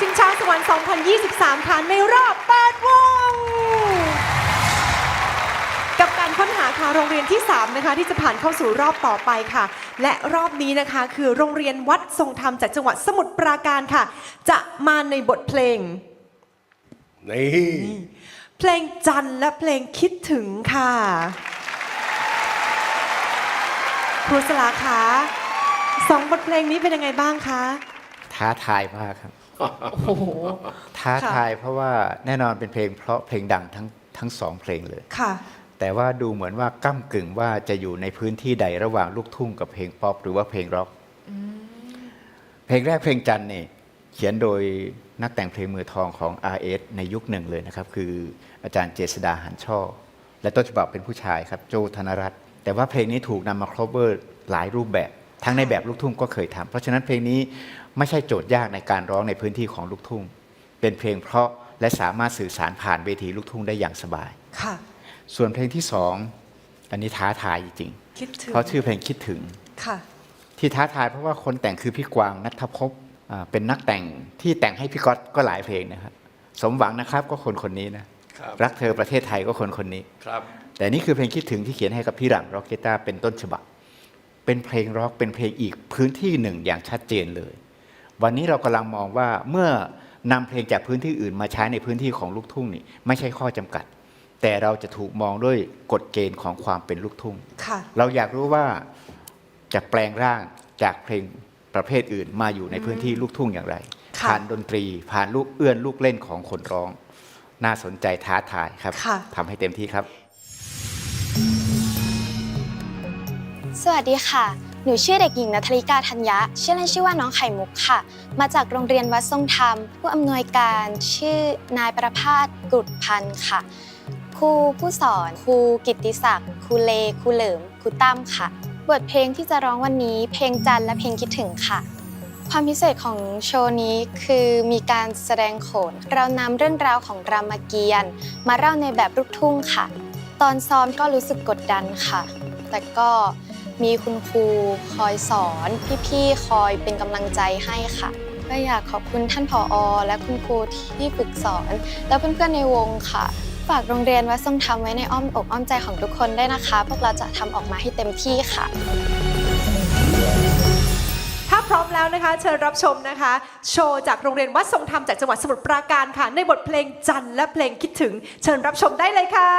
ชิงช้าสวรรค์ 2023ค่ะในรอบ 8 วง กับการค้นหาค่ะโรงเรียนที่ 3 นะคะ ที่จะผ่านเข้าสู่รอบต่อไปค่ะ และรอบนี้นะคะ คือโรงเรียนวัดทรงธรรมจากจังหวัดสมุทรปราการค่ะ จะมาในบทเพลง นี่ เพลงจันทร์และเพลงคิดถึงค่ะ ครูสลาคะสองบทเพลงนี้เป็นยังไงบ้างคะท้าทายมากครับ โอ้โห ท้าค่ะ ทายเพราะว่าแน่นอนเป็นเพลงเพราะเพลงดังทั้งทั้งสองเพลงเลย ค่ะ แต่ว่าดูเหมือนว่าก้ากึ่งว่าจะอยู่ในพื้นที่ใดระหว่างลูกทุ่งกับเพลงป๊อปหรือว่าเพลงร็อกเพลงแรกเพลงจันทร์เนี่ยเขียนโดยนักแต่งเพลงมือทองของ R.S ในยุคหนึ่งเลยนะครับ คืออาจารย์เจษดาหันช่อ และต้นฉบับเป็นผู้ชายครับโจธนรัตน์แต่ว่าเพลงนี้ถูกนำมา cover หลายรูปแบบ ทั้งในแบบลูกทุ่งก็เคยทำเพราะฉะนั้นเพลงนี้ ไม่ใช่โจทย์ยากในการร้องในพื้นที่ของลูกทุ่ง เป็นเพลงเพราะและสามารถสื่อสารผ่านเวทีลูกทุ่งได้อย่างสบายค่ะส่วนเพลงที่สองอันนี้ท้าทายจริงคิดถึๆงเพราะชื่อเพลงคิดถึงค่ะที่ท้าทายเพราะว่าคนแต่งคือพี่กวางนัทภพอ่าเป็นนักแต่งที่แต่งให้พี่ก๊อตก็หลายเพลงนะครับสมหวังนะครับก็คนคนนี้นะครับรักเธอประเทศไทยก็คนคนนี้ครับ แต่นี่คือเพลงคิดถึงที่เขียนให้กับพี่หลังร็อกเกต้าเป็นต้นฉบับ เป็นเพลงร็อกเป็นเพลงอีกพื้นที่หนึ่งอย่างชัดเจนเลย วันนี้เรากำลังมองว่าเมื่อนำเพลงจากพื้นที่อื่นมาใช้ในพื้นที่ของลูกทุ่งนี่ไม่ใช่ข้อจำกัด แต่เราจะถูกมองด้วยกฎเกณฑ์ของความเป็นลูกทุ่งค่ะเราอยากรู้ว่าจะแปลงร่างจากเพลงประเภทอื่นมาอยู่ในพื้นที่ลูกทุ่งอย่างไรค่ะผ่านดนตรีผ่านลูกเอื้อนลูกเล่นของคนร้อง น่าสนใจท้าทายครับค่ะทำให้เต็มที่ครับ สวัสดีค่ะ หนูชื่อเด็กหญิงนัทริกาธัญญะชื่อเล่นชื่อว่าน้องไข่มุกค่ะ มาจากโรงเรียนวัดทรงธรรม ผู้อำนวยการชื่อนายประภาสกรุดพันธ์ค่ะ ครูผู้สอนครูกิตติศักดิ์ครูเลครูเหลิมครูตั้มค่ะ บทเพลงที่จะร้องวันนี้ เพลงจันทร์และเพลงคิดถึงค่ะ ความพิเศษของโชว์นี้คือมีการแสดงโขน เรานำเรื่องราวของรามเกียรติ์มาเล่าในแบบลูกทุ่งค่ะ ตอนซ้อมก็รู้สึกกดดันค่ะ แต่ก็ มีคุณครูคอยสอน พี่ๆ คอยเป็นกำลังใจให้ค่ะ ก็อยากขอบคุณท่านผออและคุณครูที่ฝึกสอน และเพื่อนๆในวงค่ะ ฝากโรงเรียนวัดทรงธรรมไว้ในอ้อมอกอ้อมใจของทุกคนได้นะคะ พวกเราจะทำออกมาให้เต็มที่ค่ะ ถ้าพร้อมแล้วนะคะ เชิญรับชมนะคะ โชว์จากโรงเรียนวัดทรงธรรมจากจังหวัดสมุทรปราการค่ะ ในบทเพลงจันทร์และเพลงคิดถึง เชิญรับชมได้เลยค่ะ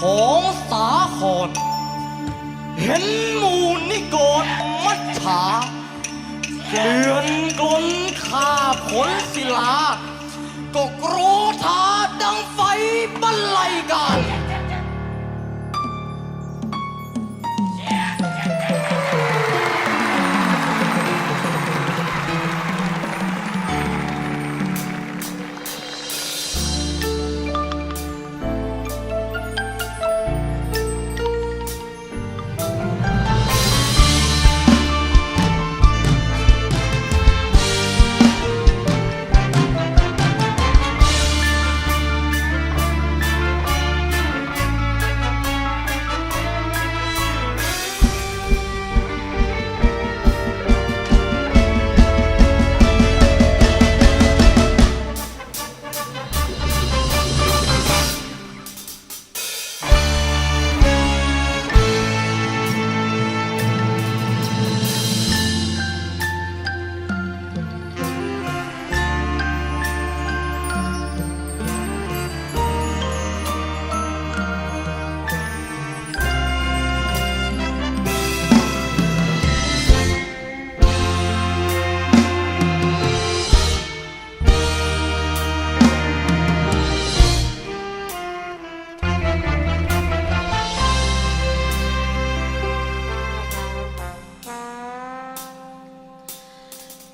ของสาครเห็นหมูนิโกรมัจฉาเกลื่อนกลนข้าผลศิลา ก็กรูทา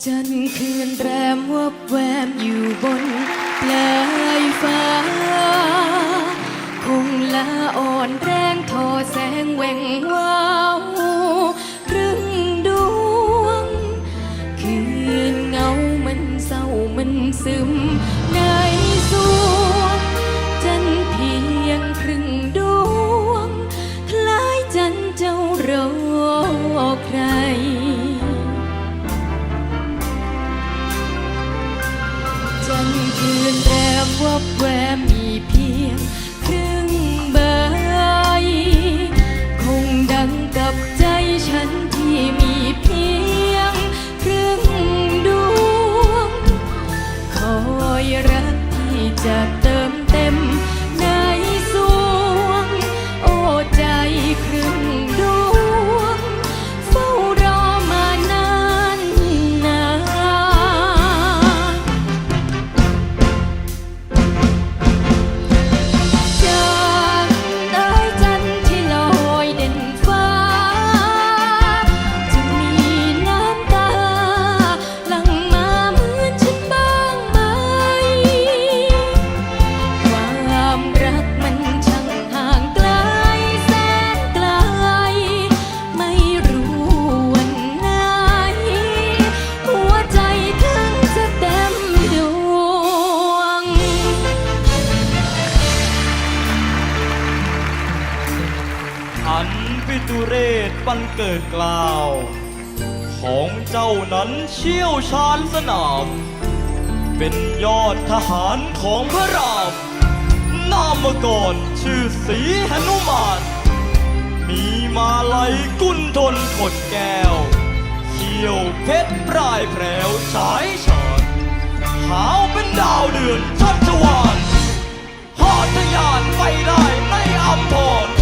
จันคืนแรมวับแวมอยู่บนปลายฟ้า คงละอ่อนแรงทอแสงแหวงวาวครึ่งดวง คืนเงามันเศร้ามันซึม แร กิดกล่าวของเจ้านั้นเชี่ยวชาญสนาม เป็นยอดทหารของพระรามนามก่อนชื่อสีหนุมาน มีมาลัยกุนทนขดแก้วเขี้ยวเพชรปลายแผวฉายฉานหาวเป็นดาวเดือนชัชวานหอดทยานไปได้ในอัมพร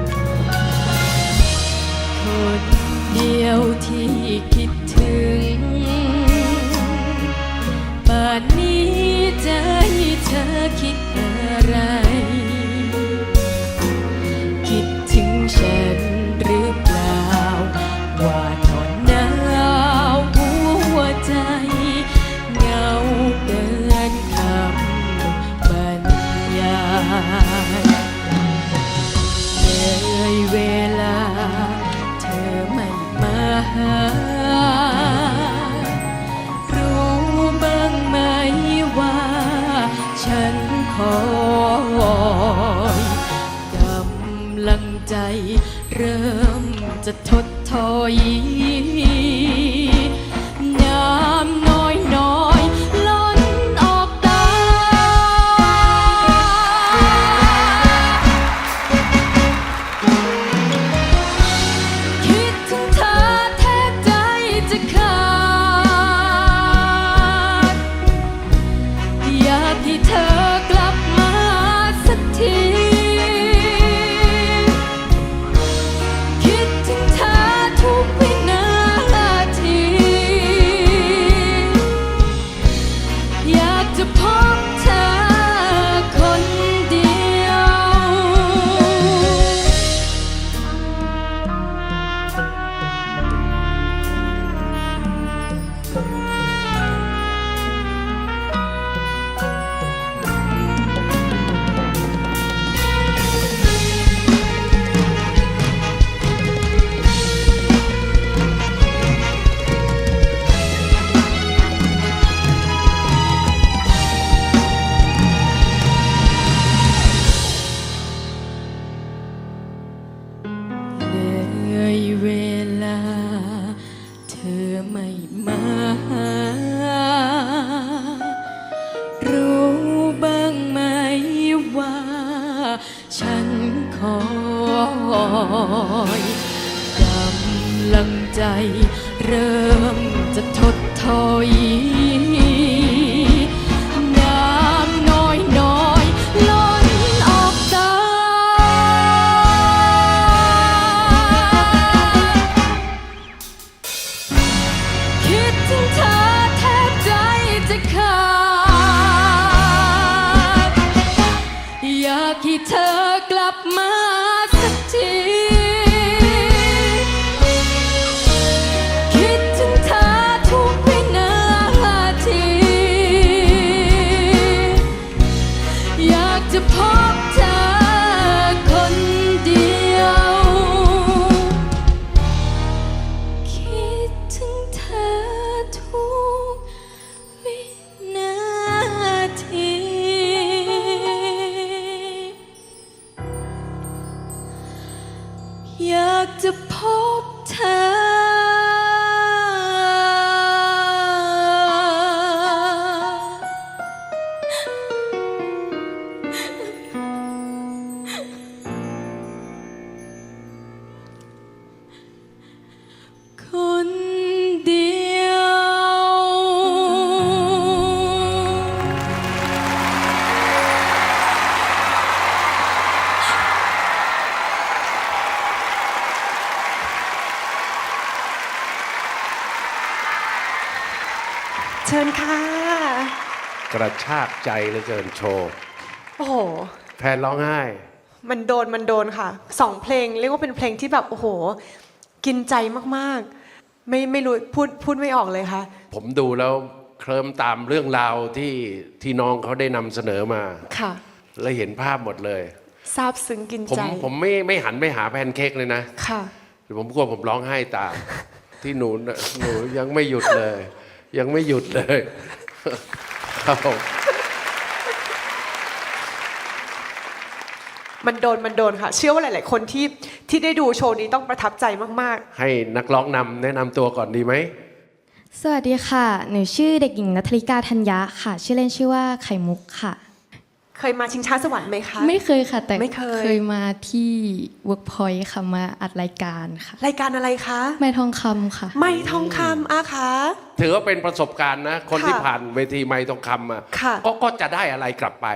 ดียวที่คิดถึงป่านนี้ใจเธอคิดอะไร เลังใจ เริ่มจะทดถอย ระชากใจเหลือเกินโชว์โอ้โหแพนร้องไห้ มันโดนมันโดนค่ะสองเพลงเรียกว่าเป็นเพลงที่แบบโอ้โห กินใจมากๆ ไม่ไม่รู้พูดพูดไม่ออกเลยค่ะ ผมดูแล้วเคลิ้มตามเรื่องราวที่ที่น้องเขาได้นำเสนอมา ค่ะ และเห็นภาพหมดเลย ซาบซึ้งกินผมใจผมไม่ไม่หันไปหาแพนเค้กเลยนะค่ะผมกลัวผมร้องไห้ตาม ที่หนูน่ะหนูยังไม่หยุดเลย ยังไม่หยุดเลย ครับผมมันโดนมันโดนค่ะ เชื่อว่าหลาย ๆ คนที่ที่ได้ดูโชว์นี้ต้องประทับใจมาก ให้นักร้องนำแนะนำตัวก่อนดีไหม สวัสดีค่ะ หนูชื่อเด็กหญิงนัทลิกาธัญญะค่ะ ชื่อเล่นชื่อว่าไข่มุกค่ะๆ เคยมาชิงช้าสวรรค์ไหมคะ ไม่เคยค่ะ แต่ไม่เคย ยมาที่ Workpoint ค่ะมาอัดรายการค่ะ รายการอะไรคะ ไม่ทองคำค่ะ ไม่ทองคำอาคะ ถือว่าเป็นประสบการณ์นะ คนค่ะที่ผ่านเวทีไม้ทองคำอะค่ะ ก็ก็จะได้อะไรกลับไป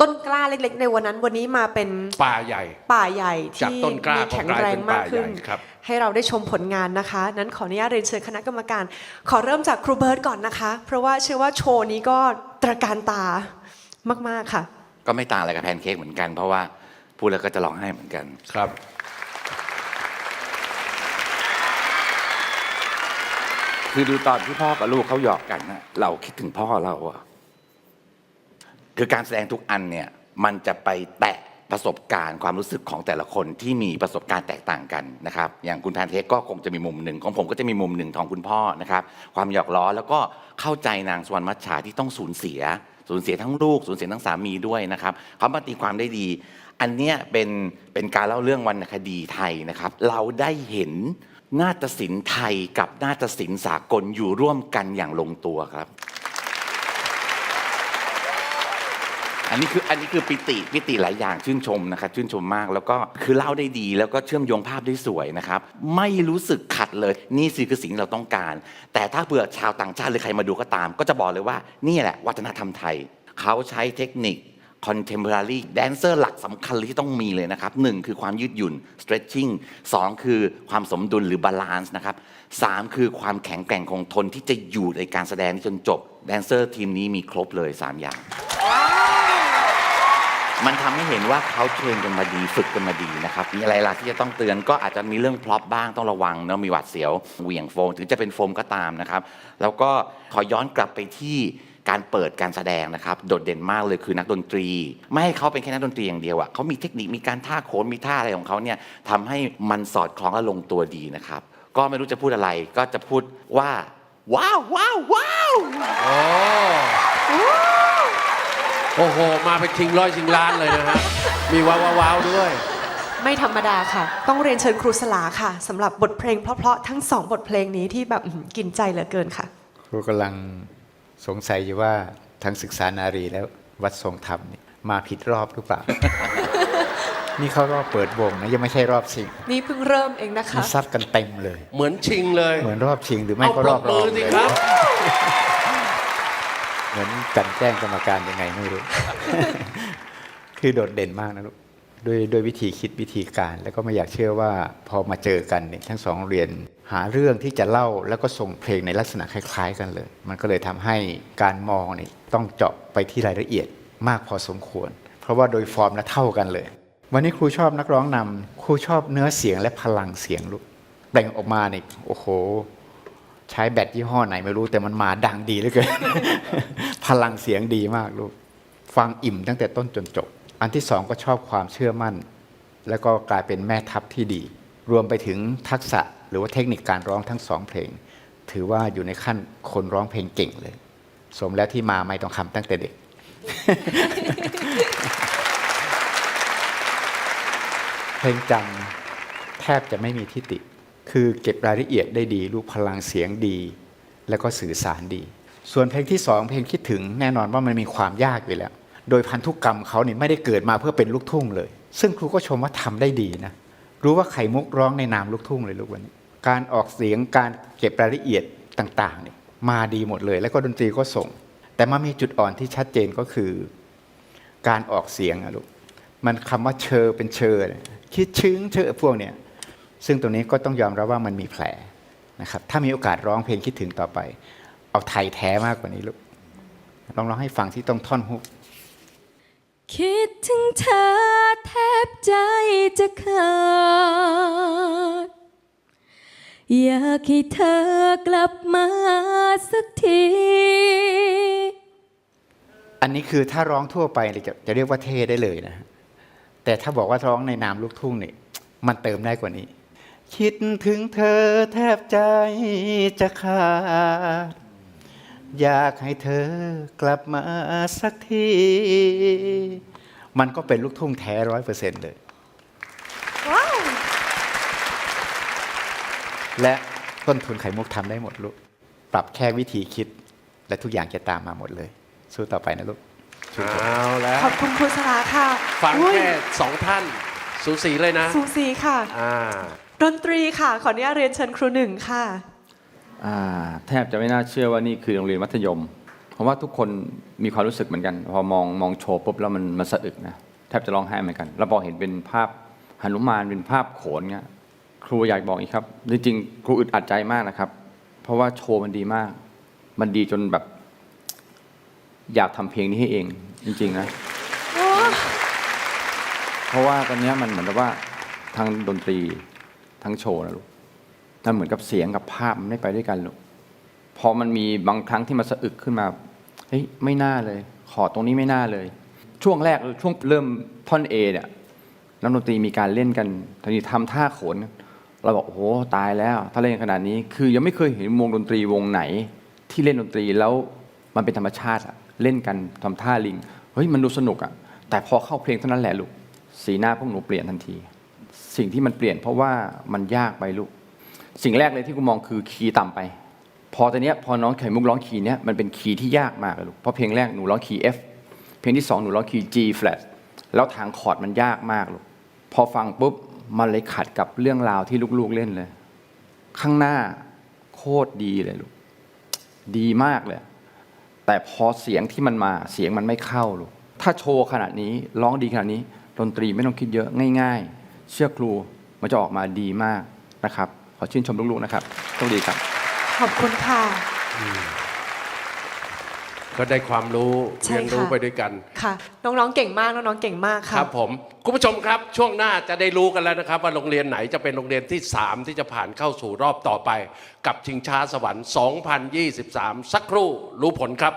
ต้นกล้าเล็กๆ ในวันนั้นวันนี้มาเป็นป่าใหญ่ ป่าใหญ่จากที่ต้นกล้ามีก็แข็งกลายแรเป็งนมาป่ากขึ้นใหญ่ครับ ให้เราได้ชมผลงานนะคะ นั้นขออนุญาตเรียนเชิญคณะกรรมการ ขอเริ่มจากครูเบิร์ตก่อนนะคะ เพราะว่าเชื่อว่าโชว์นี้ก็ตระการตามากๆค่ะ ก็ไม่ต่างอะไรกับแพนเค้กเหมือนกัน เพราะว่าพูดแล้วก็จะร้องไห้เหมือนกันครับ คือดูตอนที่พ่อกับลูกเขาหยอกกันนะเราคิดถึงพ่อเราอะคือการแสดงทุกอันเนี่ย มันจะไปแตะประสบการณ์ความรู้สึกของแต่ละคนที่มีประสบการณ์แตกต่างกันนะครับ อย่างคุณแพนเทคก็คงจะมีมุมหนึ่งของผมก็จะมีมุมหนึ่งของคุณพ่อนะครับ ความหยอกล้อแล้วก็เข้าใจนางสวรรณมัชชาที่ต้องสูญเสีย สูญเสียทั้งลูกสูญเสียทั้งสามีด้วยนะครับเขามาตีความได้ดี อันเนี้ยเป็นเป็นการเล่าเรื่องวรรณคดีไทยนะครับ เราได้เห็นนาฏศิลป์ไทยกับนาฏศิลป์สากลอยู่ร่วมกันอย่างลงตัวครับ อันนี้คืออันนี้คือปิติปิติหลายอย่างชื่นชมนะครับชื่นชมมากแล้วก็คือเล่าได้ดีแล้วก็เชื่อมโยงภาพได้สวยนะครับ ไม่รู้สึกขัดเลยนี่สิคือสิ่งที่เราต้องการ แต่ถ้าเผื่อชาวต่างชาติหรือใครมาดูก็ตาม ก็จะบอกเลยว่านี่แหละวัฒนธรรมไทย เขาใช้เทคนิค contemporary dancer หลักสำคัญที่ต้องมีเลยนะครับหนึ่งคือความยืดหยุ่น stretching สองคือความสมดุลหรือ balance นะครับสามคือความแข็งแกร่งคงทนที่จะอยู่ในการแสดงจนจบ แดนเซอร์ทีมนี้มีครบเลยสามอย่าง มันทำให้เห็นว่าเขาเทรนกันมาดีฝึกกันมาดีนะครับ มีอะไรล่ะที่จะต้องเตือนก็อาจจะมีเรื่องพล็อปบ้างต้องระวังเนาะมีหวัดเสียวเหวี่ยงโฟมถึงจะเป็นโฟมก็ตามนะครับ แล้วก็ขอย้อนกลับไปที่การเปิดการแสดงนะครับ โดดเด่นมากเลยคือนักดนตรี ไม่ให้เขาเป็นแค่นักดนตรีอย่างเดียวอะเขามีเทคนิคมีการท่าโขนมีท่าอะไรของเขาเนี่ยทำให้มันสอดคล้องและลงตัวดีนะครับ ก็ไม่รู้จะพูดอะไรก็จะพูดว่า ว้าวว้าวว้าว โอ้โอ้โห มาเป็นชิงร้อยชิงล้านเลยนะฮะ มีว้าวว้าวๆด้วย ไม่ธรรมดาค่ะ ต้องเรียนเชิญครูสลาค่ะสำหรับบทเพลงเพราะๆทั้งสองบทเพลงนี้ที่แบบอื้อหือกินใจเหลือเกินค่ะ ครูกำลังสงสัยอยู่ว่าทั้งศึกษานารีและวัดทรงธรรมนี่มาผิดรอบหรือเปล่า นี่เขารอบเปิดวงนะยังไม่ใช่รอบชิงนี่เพิ่งเริ่มเองนะคะ นี่ซัดกันเต็มเลย เหมือนชิงเลย เหมือนรอบชิงหรือไม่เอาก็ปรรอบบรมืออบสิเลยครับ เเหมือนกันแกล้งกรรมการยังไงไม่รู้ คือโดดเด่นมากนะลูกด้วยด้วยวิธีคิดวิธีการ แล้วก็ไม่อยากเชื่อว่าพอมาเจอกันเนี่ยทั้งสองเรียน หาเรื่องที่จะเล่าแล้วก็ส่งเพลงในลักษณะคล้าย ๆ กันเลย มันก็เลยทำให้การมองเนี่ยต้องเจาะไปที่รายละเอียดมากพอสมควร เพราะว่าโดยฟอร์มแล้วเท่ากันเลย วันนี้ครูชอบนักร้องนำครูชอบเนื้อเสียงและพลังเสียงลูกเปล่งออกมาเนี่ยโอ้โห ใช้แบตยี่ห้อไหนไม่รู้แต่มันมาดังดีเหลือเกินพลังเสียงดีมากลูกฟังอิ่มตั้งแต่ต้นจนจบ อันที่สองก็ชอบความเชื่อมั่น แล้วก็กลายเป็นแม่ทัพที่ดี รวมไปถึงทักษะหรือว่าเทคนิคการร้องทั้งสองเพลง ถือว่าอยู่ในขั้นคนร้องเพลงเก่งเลย สมแล้วที่มาไม่ต้องคำตั้งแต่เด็ก เพลงจันทร์แทบจะไม่มีทิฏฐิ คือเก็บรายละเอียดได้ดี รูปพลังเสียงดี แล้วก็สื่อสารดี ส่วนเพลงที่สองเพลงคิดถึงแน่นอนว่ามันมีความยากอยู่แล้ว โดยพันธุกรรมเขาเนี่ยไม่ได้เกิดมาเพื่อเป็นลูกทุ่งเลย ซึ่งครูก็ชมว่าทำได้ดีนะรู้ว่าไข่มุกร้องในนามลูกทุ่งเลยลูกวันนี้ การออกเสียงการเก็บรายละเอียดต่างๆเนี่ยมาดีหมดเลย แล้วก็ดนตรีก็ส่ง แต่มันมีจุดอ่อนที่ชัดเจนก็คือ การออกเสียงอะลูกมันคำว่าเชอเป็นเชอคิดชื้งเชอพวกเนี่ย ซึ่งตรงนี้ก็ต้องยอมรับว่ามันมีแผลนะครับถ้ามีโอกาสร้องเพลงคิดถึงต่อไป เอาไทยแท้มากกว่านี้ลูกลองร้องให้ฟังที่ต้องท่อนฮุกคิดถึงเธอแทบใจจะขาดอยากให้เธอกลับมาสักที อันนี้คือถ้าร้องทั่วไปเนี่ยจะจะเรียกว่าเท่ได้เลยนะฮะแต่ถ้าบอกว่าร้องในนามลูกทุ่งเนี่ยมันเติมได้กว่านี้ คิดถึงเธอแทบใจจะขาด อยากให้เธอกลับมาสักที มันก็เป็นลูกทุ่งแท้ร้อยเปอร์เซ็นต์เลยว้าวและต้นทุนไข่มุกทำได้หมดลูก ปรับแค่วิธีคิด และทุกอย่างจะตามมาหมดเลย สู้ต่อไปนะลูกสู้ๆเอาแล้วขอบคุณครูสลาค่ะฟังอุ๊ยแค่สองท่าน สูสีเลยนะ สูสีค่ะ อ่า ดนตรีค่ะ ขออนุญาตเรียนเชิญครูหนึ่งค่ะ อ่าแทบจะไม่น่าเชื่อว่านี่คือโรงเรียนมัธยม เพราะว่าทุกคนมีความรู้สึกเหมือนกัน พอมองมองโชว์ปุ๊บแล้วมันมันสะอึกนะแทบจะร้องไห้เหมือนกัน แล้วพอเห็นเป็นภาพหนุมานเป็นภาพโขนเงี้ยครูอยากบอกอีกครับ จริงๆ ครูอึดอัดใจมากนะครับ เพราะว่าโชว์มันดีมาก มันดีจนแบบ อยากทำเพลงนี้ให้เอง จริงๆนะเพราะว่าตอนเนี้ยมันเหมือนกับว่าทางดนตรี ทั้งโชว์นะลูกมันเหมือนกับเสียงกับภาพมันไม่ไปด้วยกันลูกพอมันมีบางครั้งที่มันสะอึกขึ้นมาเฮ้ยไม่น่าเลย ขอตรงนี้ไม่น่าเลย ช่วงแรกช่วงเริ่มท่อน A เนี่ยนักดนตรีมีการเล่นกันทีนี้ทำท่าโขน เราบอกโอ้โหตายแล้ว ถ้าเล่นขนาดนี้ คือยังไม่เคยเห็นวงดนตรีวงไหน ที่เล่นดนตรีแล้วมันเป็นธรรมชาติอะเล่นกันทำท่าลิงเฮ้ยมันดูสนุกอะแต่พอเข้าเพลงเท่านั้นแหละลูกสีหน้าพวกหนูเปลี่ยนทันที สิ่งที่มันเปลี่ยนเพราะว่ามันยากไปลูก สิ่งแรกเลยที่กูมองคือคีย์ต่ำไป พอตอนนี้พอน้องไข่มุกร้องคีย์เนี้ยมันเป็นคีย์ที่ยากมากเลยลูกเพราะเพลงแรกหนูร้องคีย์ F เพลงที่สองหนูร้องคีย์ G flat แล้วทางคอร์ดมันยากมากลูกพอฟังปุ๊บมันเลยขัดกับเรื่องราวที่ลูกๆเล่นเลย ข้างหน้าโคตรดีเลยลูกดีมากเลย แต่พอเสียงที่มันมาเสียงมันไม่เข้าลูกถ้าโชว์ขนาดนี้ร้องดีขนาดนี้ดนตรีไม่ต้องคิดเยอะง่าย ๆ เชื่อครูมันจะออกมาดีมากนะครับ ขอชื่นชมลูกๆนะครับโชคดีครับ ขอบคุณค่ะ ก็ได้ความรู้ใช่เรียนรู้ค่ะ ไปด้วยกัน ค่ะ น้องๆเก่งมากน้องๆเก่งมากคค่ะ รับผมคุณผู้ชมครับช่วงหน้าจะได้รู้กันแล้วนะครับ ว่าโรงเรียนไหนจะเป็นโรงเรียนที่ 3 ที่จะผ่านเข้าสู่รอบต่อไป กับชิงช้าสวรรค์ 2023 สักครู่รู้ผลครับ